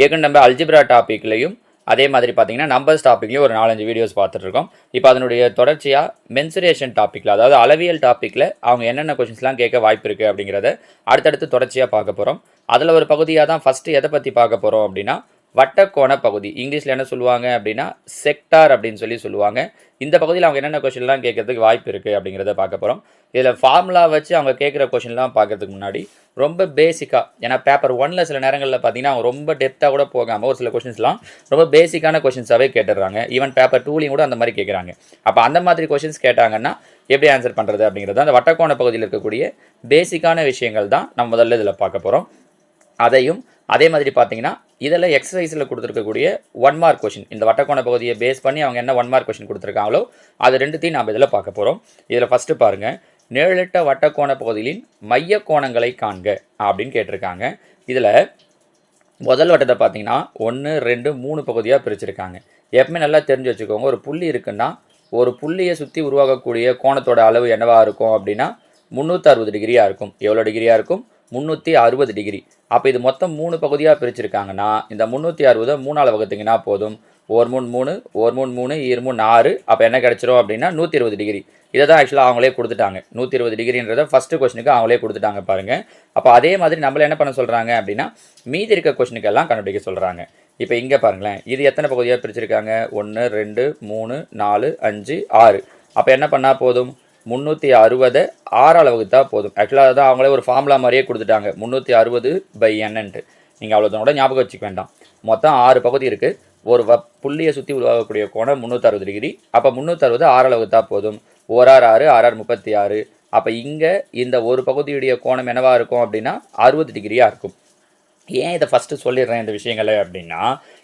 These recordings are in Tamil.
ஏற்கனவே நம்ம அல்ஜிப்ரா டாப்பிக்லையும் அதே மாதிரி பார்த்தீங்கன்னா நம்பர்ஸ் டாப்பிக்லேயும் ஒரு நாலஞ்சு வீடியோஸ் பார்த்துட்ருக்கோம் இப்போ அதனுடைய தொடர்ச்சியாக மென்சுரேஷன் டாப்பிக்கில் அதாவது அளவியல் டாப்பிக்கில் அவங்க என்னென்ன கொஷின்ஸ்லாம் கேட்க வாய்ப்பு இருக்குது அப்படிங்கிறத அடுத்தடுத்து தொடர்ச்சியாக பார்க்க போகிறோம் அதில் ஒரு பகுதியாக தான் ஃபஸ்ட்டு எதை பற்றி பார்க்க போகிறோம் அப்படின்னா வட்டக்கோண பகுதி. இங்கிலீஷில் என்ன சொல்லுவாங்க அப்படின்னா செக்டார் அப்படின்னு சொல்லி சொல்லுவாங்க. இந்த பகுதியில் அவங்க என்னென்ன கொஷின்லாம் கேட்கறதுக்கு வாய்ப்பு இருக்குது அப்படிங்கிறத பார்க்க போகிறோம் இதில் ஃபார்முலா வச்சு அவங்க கேட்குற கொஷின்லாம் பார்க்கறதுக்கு முன்னாடி ரொம்ப பேசிக்காக ஏன்னா பேப்பர் ஒன்னில் சில நேரங்களில் பார்த்தீங்கன்னா அவங்க ரொம்ப டெப்த்தாக கூட போகாமல் ஒரு சில கொஷின்ஸ்லாம் ரொம்ப பேசிக்கான கொஷின்ஸாகவே கேட்டுடுறாங்க. ஈவன் பேப்பர் டூலையும் கூட அந்த மாதிரி கேட்குறாங்க. அப்போ அந்த மாதிரி கொஷின்ஸ் கேட்டாங்கன்னா எப்படி ஆன்சர் பண்ணுறது அப்படிங்கிறது அந்த வட்டக்கோண பகுதியில் இருக்கக்கூடிய பேசிக்கான விஷயங்கள் தான் நம்ம முதல்ல இதில் பார்க்க போகிறோம் அதையும் அதே மாதிரி பார்த்தீங்கன்னா இதில் எக்ஸசைஸில் கொடுத்துருக்கக்கூடிய ஒன் மார்க் கொஷின் இந்த வட்டக்கோண பகுதியை பேஸ் பண்ணி அவங்க என்ன ஒன் மார்க் கொஷின் கொடுத்துருக்காங்களோ அது ரெண்டுத்தையும் நாம் இதில் பார்க்க போகிறோம் இதில் ஃபஸ்ட்டு பாருங்கள் நிழலிட்ட வட்டக்கோண பகுதிகளின் மைய கோணங்களை காண்க அப்படின்னு கேட்டிருக்காங்க. இதில் முதல் வட்டத்தை பார்த்தீங்கன்னா ஒன்று ரெண்டு மூணு பகுதியாக பிரிச்சிருக்காங்க. எப்பவுமே நல்லா தெரிஞ்சு வச்சுக்கோங்க. ஒரு புள்ளி இருக்குன்னா ஒரு புள்ளியை சுற்றி உருவாகக்கூடிய கோணத்தோட அளவு என்னவாக இருக்கும் அப்படின்னா முந்நூற்றி அறுபது டிகிரியாக இருக்கும். எவ்வளோ டிகிரியாக இருக்கும்? முந்நூற்றி அறுபது டிகிரி அப்போ இது மொத்தம் மூணு பகுதியாக பிரிச்சிருக்காங்கன்னா இந்த முந்நூற்றி அறுபதை மூணால் வகுத்திங்கன்னா போதும். ஒரு மூணு மூணு ஒரு மூணு மூணு இரு மூணு ஆறு அப்போ என்ன கிடச்சிரும் அப்படின்னா நூற்றி இருபது டிகிரி. இதை தான் ஆக்சுவலாக அவங்களே கொடுத்துட்டாங்க. நூற்றி இருபது டிகிரின்றத ஃபஸ்ட்டு கொஸ்டினுக்கு அவங்களே கொடுத்துட்டாங்க பாருங்கள் அப்போ அதே மாதிரி நம்மள என்ன பண்ண சொல்கிறாங்க அப்படின்னா மீதி இருக்க கொஸ்டினுக்கு எல்லாம் கண்டுபிடிக்க சொல்கிறாங்க இப்போ இங்கே பாருங்களேன். இது எத்தனை பகுதியாக பிரிச்சிருக்காங்க? ஒன்று ரெண்டு மூணு நாலு அஞ்சு ஆறு. அப்போ என்ன பண்ணால் போதும்? முந்நூற்றி அறுபதை ஆறால் வகுத்தா போதும். ஆக்சுவலாக அதான் அவங்களே ஒரு ஃபார்முலா மாதிரியே கொடுத்துட்டாங்க. முந்நூற்றி அறுபது பை என்னன்ட்டு நீங்கள் அவ்வளோதனோட ஞாபகம் வச்சுக்க வேண்டாம். மொத்தம் ஆறு பகுதி இருக்குது ஒரு வ புள்ளியை சுற்றி உருவாகக்கூடிய கோணம் முந்நூற்றறுபது டிகிரி அப்போ முந்நூற்றறுபது ஆறால் வகுத்தா போதும். ஓராறு ஆறு ஆறாறு முப்பத்தி ஆறு. அப்போ இங்கே இந்த ஒரு பகுதியுடைய கோணம் என்னவாக இருக்கும் அப்படின்னா அறுபது டிகிரியாக இருக்கும். ஏன் இதை ஃபஸ்ட்டு சொல்லிடுறேன் இந்த விஷயங்களை அப்படின்னா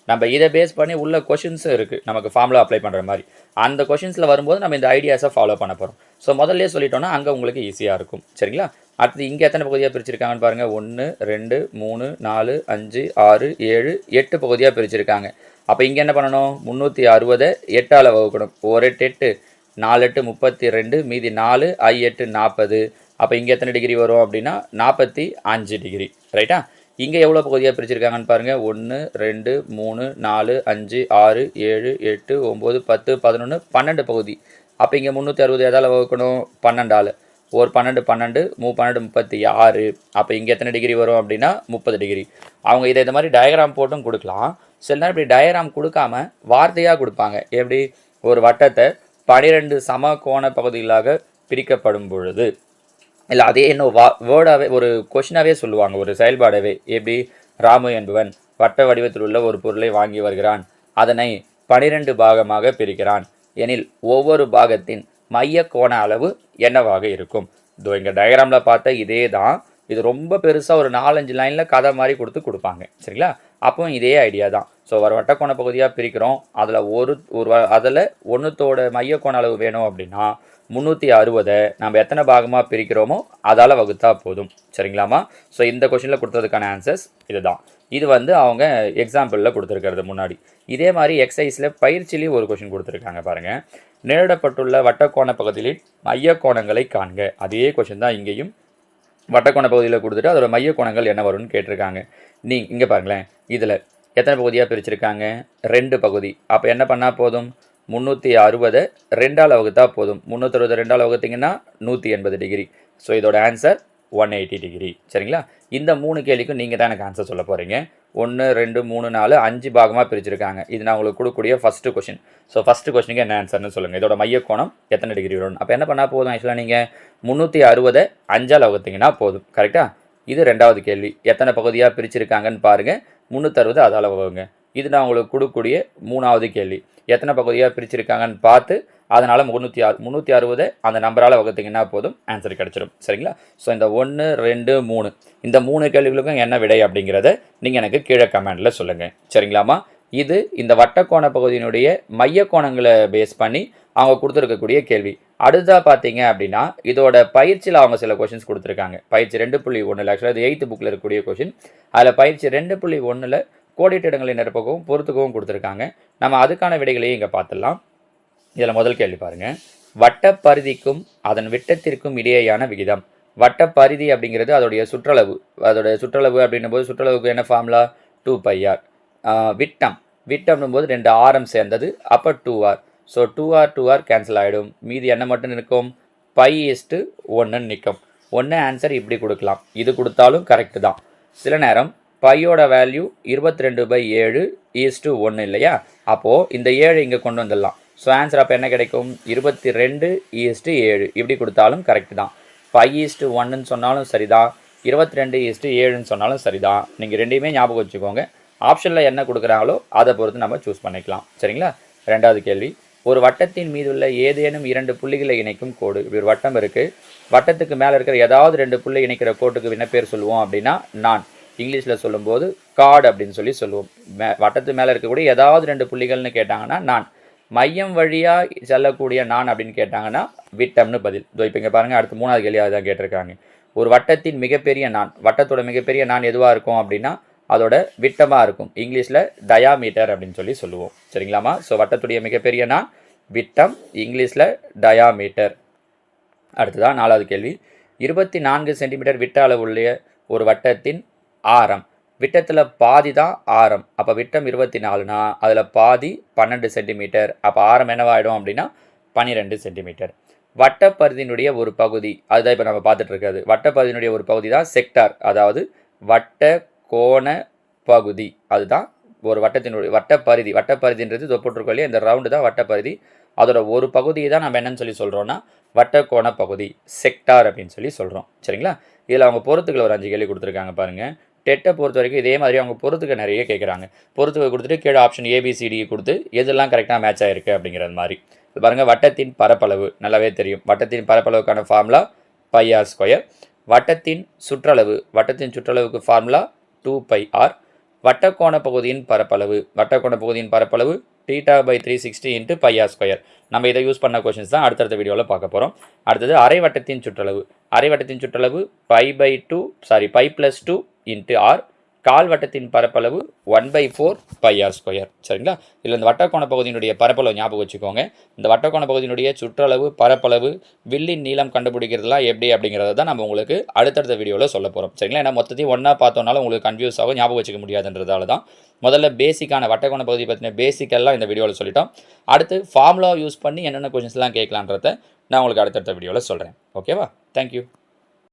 நம்ம இதை பேஸ் பண்ணி உள்ள கொஷின்ஸும் இருக்குது நமக்கு ஃபார்முலா அப்ளை பண்ணுற மாதிரி. அந்த கொஷின்ஸில் வரும்போது நம்ம இந்த ஐடியாஸை ஃபாலோ பண்ண போகிறோம் ஸோ முதல்ல சொல்லிட்டோன்னா அங்கே உங்களுக்கு ஈஸியாக இருக்கும். சரிங்களா? அடுத்து இங்கே எத்தனை பகுதியாக பிரிச்சிருக்காங்கன்னு பாருங்கள் ஒன்று ரெண்டு மூணு நாலு அஞ்சு ஆறு ஏழு எட்டு பகுதியாக பிரிச்சிருக்காங்க. அப்போ இங்கே என்ன பண்ணணும்? முந்நூற்றி அறுபதை எட்டால் வகுக்கணும். ஒரு எட்டு எட்டு நாலு எட்டு முப்பத்தி ரெண்டு மீதி நாலு ஐ எட்டு நாற்பது அப்போ இங்கே எத்தனை டிகிரி வரும் அப்படின்னா நாற்பத்தி அஞ்சு டிகிரி ரைட்டா இங்கே எவ்வளோ பகுதியாக பிரிச்சிருக்காங்கன்னு பாருங்கள் ஒன்று ரெண்டு மூணு நாலு அஞ்சு ஆறு ஏழு எட்டு ஒம்பது பத்து பதினொன்று பன்னெண்டு பகுதி. அப்போ இங்கே முந்நூற்றி அறுபது எதால் வகுக்கணும்? பன்னெண்டால் ஒரு பன்னெண்டு பன்னெண்டு மூ பன்னெண்டு முப்பத்தி ஆறு. அப்போ இங்கே எத்தனை டிகிரி வரும் அப்படின்னா முப்பது டிகிரி அவங்க இதை இந்த மாதிரி டயக்ராம் போட்டும் கொடுக்கலாம். சில நேரம் இப்படி டயக்ராம் கொடுக்காம வார்த்தையாக கொடுப்பாங்க. எப்படி? ஒரு வட்டத்தை பனிரெண்டு சம கோண பகுதிகளாக பிரிக்கப்படும் பொழுது. இல்லை அதே இன்னும் வா வேர்டாகவே ஒரு கொஷினாகவே சொல்லுவாங்க. ஒரு செயல்பாடவே. எப்படி? ராமு என்பவன் வட்ட வடிவத்தில் உள்ள ஒரு பொருளை வாங்கி வருகிறான். அதனை பனிரெண்டு பாகமாக பிரிக்கிறான். எனில் ஒவ்வொரு பாகத்தின் மைய கோண அளவு என்னவாக இருக்கும்? இதோ இங்கே டயக்ராமில் பார்த்த இதே தான். இது ரொம்ப பெருசாக ஒரு நாலஞ்சு லைனில் கதை மாதிரி கொடுத்து கொடுப்பாங்க. சரிங்களா? அப்போ இதே ஐடியா தான். ஸோ ஒரு வட்டக்கோண பகுதியாக பிரிக்கிறோம். அதில் ஒரு ஒரு அதில் ஒன்றுத்தோட மைய கோண அளவு வேணும் அப்படின்னா முந்நூற்றி அறுபதை நம்ம எத்தனை பாகமாக பிரிக்கிறோமோ அதால் வகுத்தா போதும். சரிங்களாமா ஸோ இந்த கொஷினில் கொடுத்ததுக்கான ஆன்சர்ஸ் இதுதான். இது வந்து அவங்க எக்ஸாம்பிளில் கொடுத்துருக்கிறது முன்னாடி. இதே மாதிரி எக்ஸசைஸில் பயிற்சியிலையும் ஒரு கொஷின் கொடுத்துருக்காங்க பாருங்கள் நேரிடப்பட்டுள்ள வட்டக்கோண பகுதியில் மையக்கோணங்களை காண்க. அதே கொஷின் தான் இங்கேயும் வட்டக்கோண பகுதியில் கொடுத்துட்டு அதோட மையக்கோணங்கள் என்ன வரும்னு கேட்டிருக்காங்க. நீ இங்கே பாருங்களேன். இதில் எத்தனை பகுதியாக பிரிச்சிருக்காங்க? ரெண்டு பகுதி. அப்போ என்ன பண்ணால் போதும்? முந்நூற்றி அறுபதை ரெண்டால் வகுத்தா போதும். முந்நூற்றி அறுபது ரெண்டால் வகுத்தீங்கன்னா நூற்றி எண்பது டிகிரி. ஸோ இதோட ஆன்சர் ஒன் எயிட்டி டிகிரி சரிங்களா? இந்த மூணு கேள்விக்கும் நீங்கள் தான் எனக்கு ஆன்சர் சொல்ல போகிறீங்க ஒன்று ரெண்டு மூணு நாலு அஞ்சு பாகமாக பிரிச்சிருக்காங்க. இது நான் உங்களுக்கு கொடுக்கக்கூடிய ஃபஸ்ட்டு கொஷின் ஸோ ஃபஸ்ட்டு கொஷனுக்கு என்ன ஆன்சர்னு சொல்லுங்கள் இதோட மைய கோணம் எத்தனை டிகிரி வரும்? அப்போ என்ன பண்ணால் போதும் ஆக்சுவலாக நீங்கள் முந்நூற்றி அறுபதை அஞ்சால் வகுத்தீங்கன்னா போதும். கரெக்டாக இது ரெண்டாவது கேள்வி. எத்தனை பகுதியாக பிரிச்சிருக்காங்கன்னு பாருங்கள் முந்நூற்றறுபது அதால் வகுங்க இது நான் உங்களுக்கு கொடுக்கக்கூடிய மூணாவது கேள்வி. எத்தனை பகுதியாக பிரிச்சிருக்காங்கன்னு பார்த்து அதனால் முந்நூற்றி ஆறு முந்நூற்றி அறுபது அந்த நம்பரால் வகுத்தீங்கன்னா போதும். ஆன்சர் கிடச்சிடும் சரிங்களா? ஸோ இந்த ஒன்று ரெண்டு மூணு. இந்த மூணு கேள்விகளுக்கும் என்ன விடை அப்படிங்கிறத நீங்கள் எனக்கு கீழே கமெண்டில் சொல்லுங்கள் சரிங்களாம்மா? இது இந்த வட்டக்கோண பகுதியினுடைய மைய கோணங்களை பேஸ் பண்ணி அவங்க கொடுத்துருக்கக்கூடிய கேள்வி. அடுத்ததாக பார்த்தீங்க அப்படின்னா இதோட பயிற்சியில் அவங்க சில கொஷின்ஸ் கொடுத்துருக்காங்க. பயிற்சி ரெண்டு புள்ளி ஒன்றில் ஆக்சுவலாக இது எயித்து புக்கில் இருக்கக்கூடிய கொஷின் அதில் பயிற்சி ரெண்டு புள்ளி ஒன்றில் கோடிட்ட இடங்களை நிரப்பகவும் பொறுத்துக்கவும் கொடுத்துருக்காங்க. நம்ம அதுக்கான விடைகளையும் இங்கே பார்த்துடலாம். இதில் முதல் கேள்வி பாருங்கள் வட்டப்பரிதிக்கும் அதன் விட்டத்திற்கும் இடையேயான விகிதம். வட்டப்பரிதி அப்படிங்கிறது அதோடைய சுற்றளவு. அதோடைய சுற்றளவு அப்படின்னும் போது சுற்றளவுக்கு என்ன ஃபார்முலா டூ பை ஆர் விட்டம். விட்டம்னும் போது ரெண்டு ஆரம் சேர்ந்தது. அப்போ two R so two R two R cancel ஆகிடும் மீதி என்ன மட்டும் நிற்கும்? பை இஸ்ட்டு ஒன்றுன்னு நிற்கும். ஒன்று ஆன்சர் இப்படி கொடுக்கலாம். இது கொடுத்தாலும் கரெக்டு தான். சில நேரம் பையோட வேல்யூ இருபத்தி ரெண்டு பை ஏழு ஈஸ்ட்டு ஒன்று இல்லையா? அப்போது இந்த ஏழு இங்கே கொண்டு வந்துடலாம். ஸோ ஆன்சர் அப்போ என்ன கிடைக்கும்? இருபத்தி ரெண்டு ஈஸ்ட்டு ஏழு. இப்படி கொடுத்தாலும் கரெக்டு தான். ஃபைவ் ஈஸ்ட்டு ஒன்றுன்னு சொன்னாலும் சரிதான் இருபத்தி ரெண்டு ஈஸ்ட்டு ஏழுன்னு சொன்னாலும் சரிதான் நீங்கள் ரெண்டையுமே ஞாபகம் வச்சுக்கோங்க. ஆப்ஷனில் என்ன கொடுக்குறாங்களோ அதை பொறுத்து நம்ம சூஸ் பண்ணிக்கலாம். சரிங்களா? ரெண்டாவது கேள்வி. ஒரு வட்டத்தின் மீது உள்ள ஏதேனும் இரண்டு புள்ளிகளை இணைக்கும் கோடு. இப்படி ஒரு வட்டம் இருக்குது வட்டத்துக்கு மேலே இருக்கிற ஏதாவது ரெண்டு புள்ளி இணைக்கிற கோட்டுக்கு என்ன பேர் சொல்லுவோம் அப்படின்னா நான். இங்கிலீஷில் சொல்லும்போது கார்டு அப்படின்னு சொல்லி சொல்லுவோம். மே வட்டத்து மேலே இருக்கக்கூடிய ஏதாவது ரெண்டு புள்ளிகள்னு கேட்டாங்கன்னா நான். மையம் வழியாக செல்லக்கூடிய நான் அப்படின்னு கேட்டாங்கன்னா விட்டம்னு பதில். இதோ இப்போ இங்கே பாருங்கள் அடுத்து மூணாவது கேள்வி தான் கேட்டிருக்காங்க. ஒரு வட்டத்தின் மிகப்பெரிய நான் வட்டத்தோட மிகப்பெரிய நான் எதுவாக இருக்கும் அப்படின்னா அதோட விட்டமாக இருக்கும். இங்கிலீஷில் டயாமீட்டர் அப்படின்னு சொல்லி சொல்லுவோம். சரிங்களாமா ஸோ வட்டத்துடைய மிகப்பெரிய நான் விட்டம் இங்கிலீஷில் டயாமீட்டர் அடுத்ததான் நாலாவது கேள்வி. இருபத்தி நான்கு சென்டிமீட்டர் விட்ட அளவுள்ள ஒரு வட்டத்தின் ஆரம். விட்டத்தில் பாதி தான் ஆரம். அப்போ விட்டம் இருபத்தி நாலுனா அதில் பாதி பன்னெண்டு சென்டிமீட்டர். அப்போ ஆரம் என்னவாயிடும் அப்படின்னா பன்னிரெண்டு சென்டிமீட்டர். வட்டப்பகுதியினுடைய ஒரு பகுதி அதுதான் இப்போ நம்ம பார்த்துட்டு இருக்கிறது. வட்டப்பகுதியினுடைய ஒரு பகுதி தான் செக்டார். அதாவது வட்ட கோண பகுதி. அதுதான் ஒரு வட்டத்தினுடைய வட்டப்பரிதி. வட்டப்பரிதின்றது தொப்புட்ருக்கோம் இந்த ரவுண்டு தான் வட்டப்பரிதி. அதோட ஒரு பகுதியை தான் நம்ம என்னன்னு சொல்லி சொல்கிறோன்னா வட்டக்கோண பகுதி செக்டார் அப்படின்னு சொல்லி சொல்கிறோம் சரிங்களா? இதில் அவங்க பொறுத்துக்கள் ஒரு அஞ்சு கேள்வி கொடுத்துருக்காங்க பாருங்கள் டெட்டை பொறுத்த வரைக்கும் இதே மாதிரி அவங்க பொறுத்துக்க நிறைய கேட்குறாங்க. பொறுத்துக்க கொடுத்துட்டு கீழே ஆப்ஷன் ஏபிசிடி கொடுத்து எதெல்லாம் கரெக்டாக மேட்ச் ஆகிருக்கு அப்படிங்கிறது மாதிரி. பாருங்கள் வட்டத்தின் பரப்பளவு நல்லாவே தெரியும். வட்டத்தின் பரப்பளவுக்கான ஃபார்முலா பை ஆர் ஸ்கொயர் வட்டத்தின் சுற்றளவு வட்டத்தின் சுற்றளவுக்கு ஃபார்முலா டூ பை ஆர் வட்டக்கோண பகுதியின் பரப்பளவு வட்டக்கோண பகுதியின் பரப்பளவு theta by three sixty into pi R square நம்ம இதை யூஸ் பண்ண கொஷின்ஸ் தான் அடுத்தடுத்த வீடியோவில் பார்க்க போகிறோம் அடுத்தது அரை வட்டத்தின் சுற்றளவு. அரை வட்டத்தின் சுற்றளவு pi by two sorry pi plus two into R கால் வட்டத்தின் பரப்பளவு one by four pi R square சரிங்களா? இதில் இந்த வட்டக்கோண பகுதியினுடைய பரப்பளவு ஞாபகம் வச்சுக்கோங்க. இந்த வட்டக்கோண பகுதியினுடைய சுற்றளவு பரப்பளவு வில்லின் நீளம் கண்டுபிடிக்கிறதுலாம் எப்படி அப்படிங்கிறத தான் நம்ம உங்களுக்கு அடுத்தடுத்த வீடியோவில் சொல்ல போகிறோம் சரிங்களா? ஏன்னா மொத்தத்தையும் ஒன்றா பார்த்தோம்னாலும் உங்களுக்கு கன்ஃபியூஸ் ஆகும் ஞாபகம் வச்சுக்க முடியாதுன்றதால தான். முதல்ல பேசிக்கான வட்டக்கோண பகுதி பற்றின பேசிக்கெல்லாம் இந்த வீடியோவில் சொல்லிட்டோம். அடுத்து ஃபார்முலா யூஸ் பண்ணி என்னென்ன கொஷின்ஸ்லாம் கேட்கலான்றத நான் உங்களுக்கு அடுத்தடுத்த வீடியோவில் சொல்கிறேன் ஓகேவா தேங்க்யூ